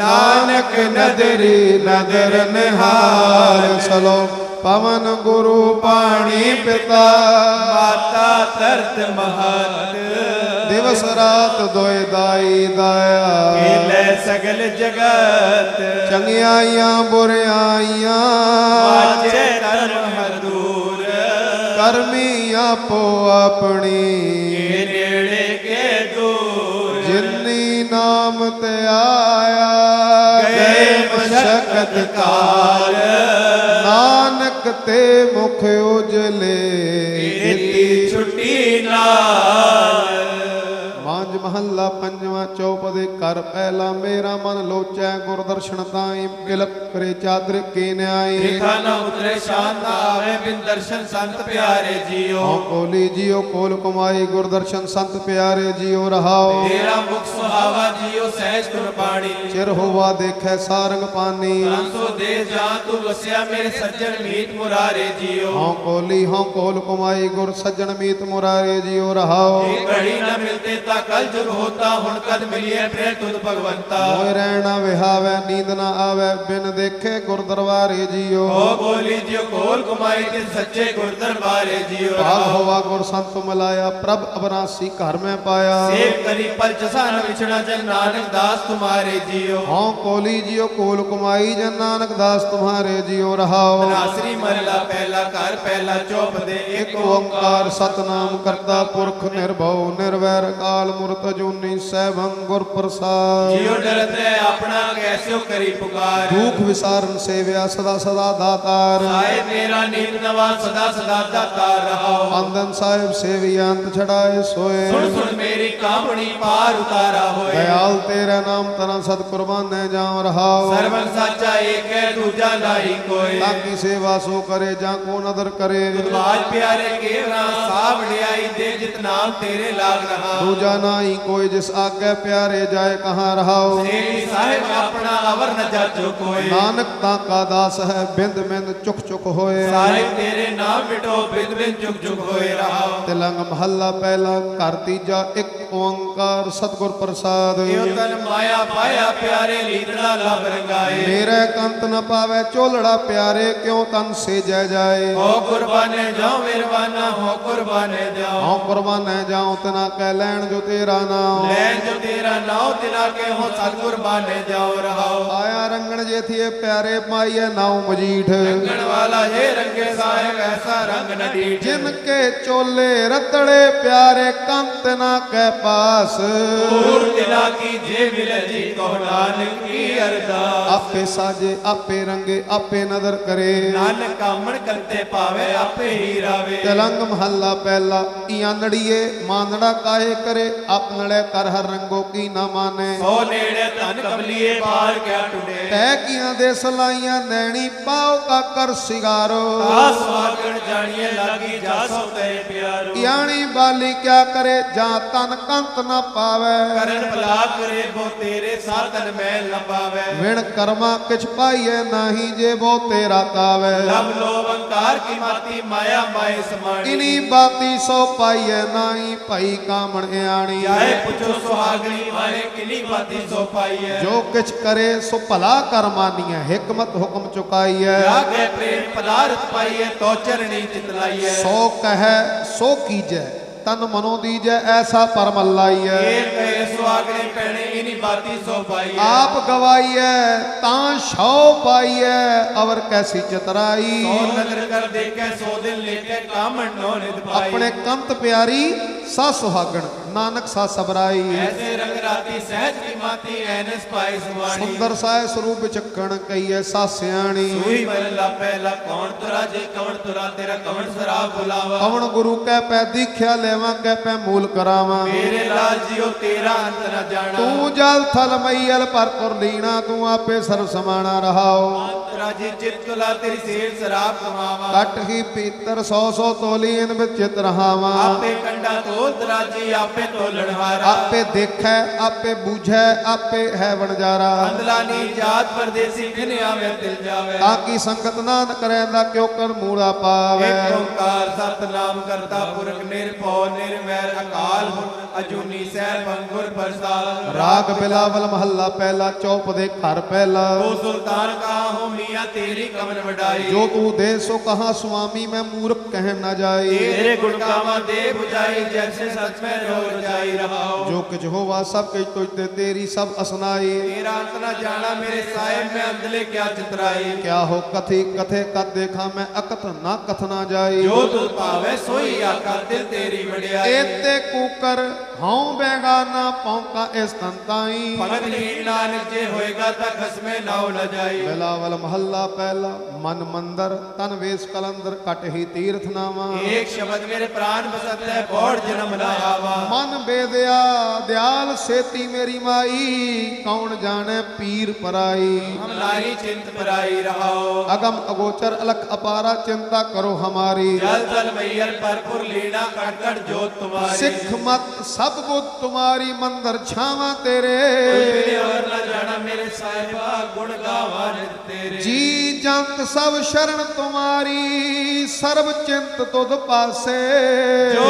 Speaker 2: ਨਾਨਕ ਨਦਰੀ ਨਦਰ ਨਿਹਾਲ। ਸਲੋ ਪਵਨ ਗੁਰੂ ਪਾਣੀ ਪਿਤਾ।
Speaker 3: ਮਾਤਾ ਤਰਤ ਮਹਤ।
Speaker 2: ਦਿਵਸ ਰਾਤ ਦੋਇ ਦਾਈ ਦਾਇਆ।
Speaker 3: ਲੈ ਸਗਲ ਜਗਤ।
Speaker 2: ਚੰਗਿਆਈਆਂ ਬੁਰਿਆਈਆਂ।
Speaker 3: ਵਾਚੇ ਧਰਮ ਹਦੂਰ
Speaker 2: ਕਰਮੀ ਆਪੋ ਆਪਣੀ।
Speaker 3: ਇਹ ਨੇੜੇ ਕੇ ਦੂਰ।
Speaker 2: ਜਿਨਨੀ ਨਾਮ ਤੇ ਆਇਆ
Speaker 3: ਗਏ ਮਸ਼ਕਤ ਕਾਲ।
Speaker 2: ਨਾਨਕ ਤੇ ਮੁਖ ਮਾਂਜ ਮਹੱਲਾ ਪੰਜਵਾਂ ਚੌਪਦੇ ਕਰ ਪਹਿਲਾ ਮੇਰਾ ਮਨ ਲੋਚੈ ਗੁਰ ਦਰਸ਼ਨ ਤਾਈ ਕਿਲਕ ਕਰੇ ਚਾਦਰ ਕੀ ਨਿਆਈ।
Speaker 3: ਦੇਖਾ ਨਾ ਉਤਰੇ ਸ਼ਾਂਤ ਆਵੇ ਬਿਨ ਦਰਸ਼ਨ ਸੰਤ ਪਿਆਰੇ ਜੀਓ।
Speaker 2: ਹਉ ਕੋਲੀ ਜੀਉ ਕੋਲ ਕਮਾਈ ਗੁਰ ਦਰਸ਼ਨ ਸੰਤ ਪਿਆਰੇ ਜੀਉ ਰਹਾਓ।
Speaker 3: ਤੇਰਾ ਮੁਖ ਸੁਹਾਵਾ ਜੀਓ ਸਹਿਜ ਗੁਰ ਬਾਣੀ।
Speaker 2: ਚਿਰ ਹੋਵਾ ਦੇਖੈ ਸਾਰੰਗ ਪਾਨੀ
Speaker 3: ਸੰਤੋ ਦੇ ਜਾ ਤੂੰ ਵਸਿਆ ਮੇਰੇ ਸੱਜਣ ਮੀਤ ਮੁਰਾਰੇ ਜੀਓ।
Speaker 2: ਹਉ ਕੋਲੀ ਹਉ ਕੋਲ ਕਮਾਈ ਗੁਰ ਸੱਜਣ ਮੀਤ ਮੁਰਾਰੇ ਜੀਉ ਰਹਾਓ।
Speaker 3: ਇਹ ਘੜੀ ਨਾ ਮਿਲਤੇ ਤਾਂ ਕੱਲ ਜੁਗ ਹੋਤਾ ਹੁਣ ਕਦ ਮਿਲਿਏ ਫਿਰ ਤੁਧ ਭਗਵੰਤਾ।
Speaker 2: ਮੋਇ ਰਹਿਣਾ ਵਿਹਾਵੈ ਨੀਂਦ ਨਾ ਆਵੈ ਬਿਨ ਦੇਖੇ ਗੁਰ ਦਰਬਾਰੇ ਜੀਉ
Speaker 3: ਓ ਬੋਲੀ ਜਿਉ ਕੋਲ ਕਮਾਈ ਤੇ ਸੱਚੇ ਗੁਰ ਦਰਬਾਰੇ ਜੀਓ
Speaker 2: ਭਾਗ ਹੋਵਾ ਗੁਰ ਸੰਤ ਮਿਲਾਇਆ ਪ੍ਰਭ ਅਬਨਾਸੀ ਘਰ ਮੈਂ ਪਾਇਆ।
Speaker 3: ਸੇਵ ਕਰੀ ਪਲ ਜਸਾ ਨ ਵਿਛੜਾ ਜਨ ਨਾਨਕ ਦਾਸ ਤੁਮਾਰੇ ਜੀਓ।
Speaker 2: ਹਉ ਕੋਲੀ ਜੀਉ ਕੋਲ ਕਮਾਈ ਜਨ ਨਾਨਕ ਦਾਸ ਤੁਮਹਾਰੇ ਜੀਉ ਰਹਾਓ।
Speaker 3: ਨਾਸਰੀ ਮਰਲਾ ਪਹਿਲਾ ਘਰ ਪਹਿਲਾ ਚੌਪ ਦੇ
Speaker 2: ਇਕ
Speaker 3: ਇੱਕ
Speaker 2: ਓੰਕਾਰ ਸਤਨਾਮ ਕਰਤਾ ਪੁਰਖ ਨਿਰਭਉ ਨਿਰਵੈਰ ਅਕਾਲ ਮੂਰਤ ਅੰਮ੍ਰਿਤ ਜੋਨੀ ਸਹਿਬੰ ਗੁਰ ਪ੍ਰਸਾਦ।
Speaker 3: ਜਿਉ ਡਰਤ ਆਪਣਾ ਕੈਸਿਓ ਕਰੀ ਪੁਕਾਰ।
Speaker 2: ਦੁਖ ਵਿਸਾਰਨ ਸੇਵਿਆ ਸਦਾ ਸਦਾ ਦਾਤਾਰ।
Speaker 3: ਆਏ ਤੇਰਾ ਨੀਤ ਨਵਾ ਸਦਾ ਸਦਾ ਦਾਤਾ ਰਹਾਓ।
Speaker 2: ਅੰਦਨ ਸਾਹਿਬ ਸੇਵਿਆ ਅੰਤ ਛੜਾਏ ਸੋਏ।
Speaker 3: ਸੁਣ ਸੁਣ ਮੇਰੀ ਕਾਮਣੀ ਪਾਰ ਉਤਾਰਾ ਹੋਏ।
Speaker 2: ਦਇਆਲ ਤੇਰਾ ਨਾਮ ਤਨਾ ਸਤ ਕੁਰਬਾਨੇ ਜਾਮ ਰਹਾਓ।
Speaker 3: ਸਰਵਨ ਸਾਚਾ ਏਕ ਹੈ ਦੂਜਾ ਨਾਹੀ ਕੋਈ।
Speaker 2: ਤਾਂ ਕੀ ਸੇਵਾ ਸੋ ਕਰੇ ਜਾਂ ਕੋ ਨਦਰ ਕਰੇ।
Speaker 3: ਬਾਜ ਪਿਆਰੇ ਕੇਵਨਾ ਸਾਹ ਵਡਿਆਈ ਦੇ ਜਿਤ ਨਾਮ ਤੇਰੇ ਲਾਗ ਰਹਾ।
Speaker 2: ਦੂਜਾ ਨਾਹੀ ਕੋਈ ਜਿਸ ਆਗੇ ਪਿਆਰੇ ਜਾਏ ਕਹਾਂ ਰਹਾਓ।
Speaker 3: ਸੇਵੀ ਸਾਹਿਬ ਆਪਣਾ ਅਵਰ ਨ ਜਾਚੋ ਕੋਈ।
Speaker 2: ਨਾਨਕ ਤਾਂ ਕਾ ਦਾਸ ਹੈ ਬਿੰਦ ਬਿੰਦ ਚੁਕ ਚੁਕ ਹੋਏ।
Speaker 3: ਸਾਹਿਬ ਤੇਰੇ ਨਾਮ ਮਿਟੋ ਬਿਦ ਬਿਦ ਜੁਗ ਜੁਗ ਹੋਏ ਰਹਾਓ।
Speaker 2: ਤਿਲੰਗ ਮਹੱਲਾ ਪਹਿਲਾ ਘਰ ਤੀਜਾ ਇੱਕ ਓੰਕਾਰ ਸਤਿਗੁਰ ਪ੍ਰਸਾਦ।
Speaker 3: ਇਉ ਤਨ ਮਾਇਆ ਪਾਇਆ ਪਿਆਰੇ ਲੀਦੜਾ ਲਬ ਰੰਗਾਏ।
Speaker 2: ਮੇਰੇ ਕੰਤ ਨ ਪਾਵੇ ਝੋਲੜਾ ਪਿਆਰੇ ਕਿਉ ਤਨ ਸੇ ਜੈ ਜਾਏ।
Speaker 3: ਹੋ ਕੁਰਬਾਨੇ ਜਾਓ ਮਿਹਰਬਾਨਾ ਹੋ ਕੁਰਬਾਨੇ ਜਾਓ।
Speaker 2: ਹਉ ਕੁਰਬਾਨੈ ਜਾਉ ਤਨਾ ਕਹਿ ਲੈਣ ਜੋ ਤੇਰਾ ਨਾਮ।
Speaker 3: ਲੈਣ ਜੋ ਤੇਰਾ ਨਾਉ ਤਿਨਾ ਕੇ ਹੋ ਸਤ ਕੁਰਬਾਨੇ ਜਾਓ ਰਹਾਓ।
Speaker 2: ਆਇਆ ਰੰਗਣ ਜੇਥੀਏ ਪਿਆਰੇ ਪਾਈਐ ਨਾਉ ਮਜੀਠ।
Speaker 3: ਰੰਗਣ ਵਾਲਾ ਇਹ ਰੰਗੇ ਸਾਹਿਬ ਐਸਾ ਰੰਗ ਨ ਡੀਠ
Speaker 2: ਜਿਨ ਕੇ ਚੋਲੇ ਰਤੜੇ ਪਿਆਰੇ ਕੰਤ ਨਾ ਕਹਿ ਪਾਸ।
Speaker 3: ਪੂਰ ਤਿਨਾ ਕੀ ਜੇ ਮਿਲੇ ਜੀ ਕੋ ਨਾਨਕ ਕੀ ਅਰਦਾਸ।
Speaker 2: ਆਪੇ ਸਾਜੇ ਆਪੇ ਰੰਗੇ ਆਪੇ ਨਦਰ ਕਰੇ।
Speaker 3: ਨਾਨਕ ਕਾਮਣ ਕਰਤੇ ਪਾਵੇ ਆਪੇ ਹੀ ਰਾਵੇ।
Speaker 2: ਤਲੰਗ ਮਹੱਲਾ ਪਹਿਲਾ ਇਆਨੜੀਏ ਮਾਨੜਾ ਕਾਹੇ ਕਰੇ ਆਪਨੜੇ ਕਰ ਹਰ ਰੰਗੋ ਕੀ ਨਾ ਮਾਨੇ।
Speaker 3: ਸੋ ਨੇੜੇ ਧਨ ਕਬਲੀਏ ਪਾਰ ਕਿਆ ਟੁੱਟੇ
Speaker 2: ਤੈ ਕੀਆਂ ਦੇ ਸਲਾਈਆਂ ਨੈਣੀ ਪਾਉ ਕਾ ਕਰ ਸਿਗਾਰੋ।
Speaker 3: ਆਸ ਵਾਗਣ ਜਾਣੀਏ ਲਾਗੀ ਜਾ ਸੋ ਤੇਰੇ ਪਿਆਰੋ।
Speaker 2: ਯਾਣੀ ਬਾਲੀ ਕਿਆ ਕਰੇ ਜਾਂ ਤਨ ਕੰਤ ਨਾ ਪਾਵੇ।
Speaker 3: ਕਰਨ ਭਲਾ ਕਰੇ ਬੋ ਤੇਰੇ ਸਾਧਨ ਮੈਂ ਲੰਬਾਵੇ।
Speaker 2: ਵਿਣ ਕਰਮਾ ਕਿਛ ਪਾਈਐ ਨਾਹੀ ਜੇ ਬੋ ਤੇਰਾ ਕਾਵੇ।
Speaker 3: ਲਬ ਲੋਭ ਅੰਕਾਰ ਕੀ ਮਾਤੀ ਮਾਇਆ ਮਾਏ ਸਮਾਣੀ।
Speaker 2: ਇਨੀ ਬਾਤੀ ਸੋ ਪਾਈਐ ਨਾਹੀ ਭਾਈ ਕਾਮਣ ਇਆਣੀ।
Speaker 3: ਚਾਹੇ ਪੁੱਛੋ ਸੁਹਾਗਣੀ ਮਾਏ ਕਿਨੀ ਬਾਤੀ ਸੋ ਪਾਈਐ।
Speaker 2: ਜੋ ਕਿਛ ਕਰੇ ਸੋ ਭਲਾ ਕਰ ਮਾਨੀਐ ਹਕਮਤ ਹੁਕਮ ਚੁਕਾਈਐ।
Speaker 3: ਆਗੇ ਪ੍ਰੇਮ ਪਦਾਰਥ ਪਾਈਐ ਤੋ ਚਰਣੀ ਚਿਤ ਲਾਈਐ।
Speaker 2: ਸੋ ਕਹੈ ਸੋ ਕੀਜੈ ਤਨ ਮਨੋ ਦੀਜੈ ਐਸਾ ਪਰਮ ਲਾਈਐ
Speaker 3: ਏ ਕਹੇ ਸੁਹਾਗਣੀ ਪੈਣੇ ਇਨੀ ਬਾਤੀ ਸੋ ਪਾਈਐ।
Speaker 2: ਆਪ ਗਵਾਈਐ ਤਾਂ ਛਾਉ ਪਾਈਐ ਅਵਰ ਕੈਸੀ ਚਤਰਾਈ।
Speaker 3: ਸੋ ਨਦਰ ਕਰ ਦੇਖੈ ਸੋ ਦਿਨ ਲੇਖੈ ਕਾਮਣ ਨੋ ਨਿਤ ਪਾਈ
Speaker 2: ਆਪਣੇ ਕੰਤ ਪਿਆਰੀ ਸਾ ਸੁਹਾਗਣ। ਨਾਨਕ ਸਾ ਸਬਰਾਈ।
Speaker 3: ਐਸੇ ਰੰਗ ਰਾਤੀ ਸਹਿਜ ਕੀ ਮਾਤੀ ਐਨਸ ਪਾਈ ਸੁਵਾਣੀ
Speaker 2: ਸੁੰਦਰ ਸਾਇ ਸਰੂਪ ਚੱਕਣ ਕਈਐ ਸਾ ਸਿਆਣੀ।
Speaker 3: ਸੂਈ ਮਹਿਲਾ ਪਹਿਲਾ ਕੌਣ ਤੁਰਾ ਜੇ ਕਵਣ ਤੁਰਾ ਤੇਰਾ ਕਵਣ ਸਰਾਬ ਬੁਲਾਵਾ।
Speaker 2: ਕਵਣ ਗੁਰੂ ਕੈ ਪੈ ਦੀਖਿਆ ਲੈਵਾਂ ਕੈ ਪੈ ਮੂਲ ਕਰਾਵਾਂ।
Speaker 3: ਮੇਰੇ ਲਾਲ ਜੀਓ ਤੇਰਾ ਅੰਤ ਨ ਜਾਣਾ।
Speaker 2: ਤੂੰ ਜਲ ਥਲ ਮਈਲ ਪਰ ਪੁਰ ਲੀਣਾ ਤੂੰ ਆਪੇ ਸਰਬ ਸਮਾਣਾ ਰਹਾਓ।
Speaker 3: ਰਾਜੀ ਚਿਤ ਤੁਲਾ ਤੇਰੀ ਸੇਵ ਸਰਾਬ ਕਮਾਵਾ।
Speaker 2: ਕਟ ਹੀ ਪੀਤਰ ਸੌ ਸੌ ਤੋਲੀ ਇਨ ਵਿੱਚ ਚਿਤ ਰਹਾਵਾਂ।
Speaker 3: ਆਪੇ ਕੰਡਾ ਤੋਲ ਦਰਾਜੀ ਆਪੇ ਤੋਲਣ ਹਾਰਾ।
Speaker 2: ਆਪੇ ਦੇਖੈ ਆਪੇ ਬੂਝੈ ਆਪੇ ਹੈ ਵਣਜਾਰਾ।
Speaker 3: ਅੰਦਲਾਨੀ ਜਾਤ ਪਰਦੇਸੀ ਕਿਨ ਆਵੇ ਦਿਲ ਜਾਵੇ।
Speaker 2: ਤਾਂ ਕੀ ਸੰਗਤ ਨਾ ਕਰੈਂਦਾ ਕਿਉ ਕਰ ਮੂੜਾ ਪਾਵੇ?
Speaker 3: ਏਕ ਓੰਕਾਰ ਸਤਨਾਮ ਕਰਤਾ ਪੁਰਖ ਨਿਰਭਉ ਨਿਰਵੈਰ ਅਕਾਲ ਅਜੂਨੀ ਸਹਿਬ ਅੰਗੁਰ ਪ੍ਰਸਾਦ।
Speaker 2: ਰਾਗ ਬਿਲਾਵਲ ਮਹੱਲਾ ਪਹਿਲਾ ਚੌਪ ਦੇ ਘਰ ਪਹਿਲਾ।
Speaker 3: ਉਹ ਸੁਲਤਾਨ ਕਾ ਹੋ ਮੀਆਂ ਤੇਰੀ ਕਮਨ ਵਡਾਈ।
Speaker 2: ਜੋ ਤੂੰ ਦੇ ਸੋ ਕਹਾ ਸੁਆਮੀ ਮੈਂ ਮੂਰਖ ਕਹਿ ਨਾ ਜਾਏ।
Speaker 3: ਤੇਰੇ ਗੁਣ ਗਾਵਾਂ ਦੇ 부ਜਾਈ ਜੈਸੇ ਸਚ ਮੈਂ ਰੋ ਜਾਈ ਰਹਾਓ।
Speaker 2: ਜੋ ਕਿਛ ਹੋਵਾ ਸਭ ਕਿਛ ਤੁਝ ਤੇ ਤੇਰੀ ਸਭ ਅਸਨਾਈ
Speaker 3: ਤੇਰਾ ਅੰਤ ਨਾ ਜਾਣਾ ਮੇਰੇ ਸਾਹਿਬ ਮੈਂ ਅੰਦਲੇ ਕਿਆ ਚਿਤਰਾਈ
Speaker 2: ਕਿਆ ਹੋ ਕਥੀ ਕਥੇ ਕਦ ਦੇਖਾਂ ਮੈਂ ਅਕਤ ਨਾ ਕਥਨਾ ਜਾਈ
Speaker 3: ਜੋ ਤੁਧ ਭਾਵੇ ਸੋਈ ਆਕਾ ਦਿਲ ਤੇਰੀ ਵਡਿਆਈ
Speaker 2: ਏਤੇ ਕੂਕਰ ਹਉ ਬੇਗਾਨਾ ਪੌਂਕਾ ਇਸ ਤੰਤਾਈ
Speaker 3: ਭਗਤ ਹੀਣ ਨਾਨਕ ਜੇ ਹੋਏਗਾ ਤਾਂ ਖਸਮੇ ਨਾਉ ਨ ਜਾਈ
Speaker 2: ਬਿਲਾਵਲ ਮਹੱਲਾ ਪਹਿਲਾ ਮਨ ਮੰਦਰ ਤਨ ਵੇਸ ਕਲੰਦਰ ਕਟ ਹੀ ਤੀਰਥ ਨਾਵਾ
Speaker 3: ਏਕ ਸ਼ਬਦ ਮੇਰੇ ਪ੍ਰਾਨ ਬਸਤ ਹੈ ਬੋੜ ਜਨਮ ਨਾ ਆਵਾ
Speaker 2: ਮਨ ਬੇਦਿਆ ਦਿਆਲ ਸੇਤੀ ਮੇਰੀ ਮਾਈ ਕੌਣ ਜਾਣੈ ਪੀਰ ਪਰਾਈ
Speaker 3: ਹਮ ਨਾਹੀ ਚਿੰਤ ਪਰਾਈ ਰਹਾਓ
Speaker 2: ਅਗਮ ਅਗੋਚਰ ਅਲਖ ਅਪਾਰਾ ਚਿੰਤਾ ਕਰੋ ਹਮਾਰੀ
Speaker 3: ਜਲ ਜਲ ਮਈਲ ਪਰਪੁਰ ਲੀਣਾ ਕਟ ਕਟ ਜੋਤ ਤੁਮਾਰੀ
Speaker 2: ਸਿੱਖ ਮਤ ਸਭ ਬੁੱਧ ਤੁਮਾਰੀ ਮੰਦਰ ਛਾਵਾਂ ਤੇਰੇ।
Speaker 3: ਹੋਰ ਨਾ ਜਾਣਾ ਮੇਰੇ ਸਾਹਿਬਾ ਗੁਣ ਗਾਵਾਂ ਨਿਤ ਤੇਰੇ।
Speaker 2: ਜੀ ਜੰਤ ਸਭ ਸ਼ਰਨ ਤੁਮਾਰੀ ਸਰਬ ਚਿੰਤ ਤੁਧ ਪਾਸੇ।
Speaker 3: ਜੋ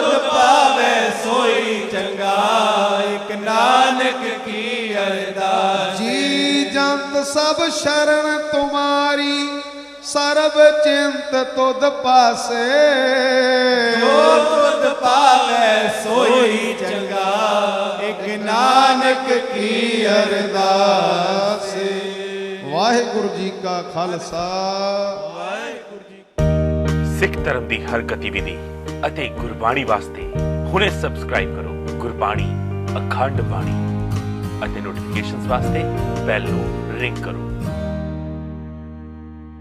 Speaker 3: ਤੁਧ ਪਾਵੇ ਸੋਈ ਚੰਗਾ ਇਕ ਨਾਨਕ ਕੀ ਅਰਦਾਸ।
Speaker 2: ਜੀ ਜੰਤ ਸਭ ਸ਼ਰਨ ਤੁਮਾਰੀ ਸਰਬ ਚਿੰਤ ਤੁਧ ਪਾਸੇ।
Speaker 3: ਜੋ ਤੁਧ ਪਾਵੇ ਸੋਈ ਚੰਗਾ ਇਕ ਨਾਨਕ ਕੀ ਅਰਦਾਸ।
Speaker 2: ਵਾਹਿਗੁਰੂ ਜੀ ਕਾ ਖਾਲਸਾ।
Speaker 1: ਸਿੱਖ ਧਰਮ ਦੀ ਹਰ ਗਤੀਵਿਧੀ ਅਤੇ ਗੁਰਬਾਣੀ ਵਾਸਤੇ ਹੁਣੇ ਸਬਸਕ੍ਰਾਈਬ ਕਰੋ ਗੁਰਬਾਣੀ ਅਖੰਡ ਬਾਣੀ ਅਤੇ ਨੋਟੀਫਿਕੇਸ਼ਨਸ ਵਾਸਤੇ ਬੈਲ ਨੂੰ ਰਿੰਗ ਕਰੋ।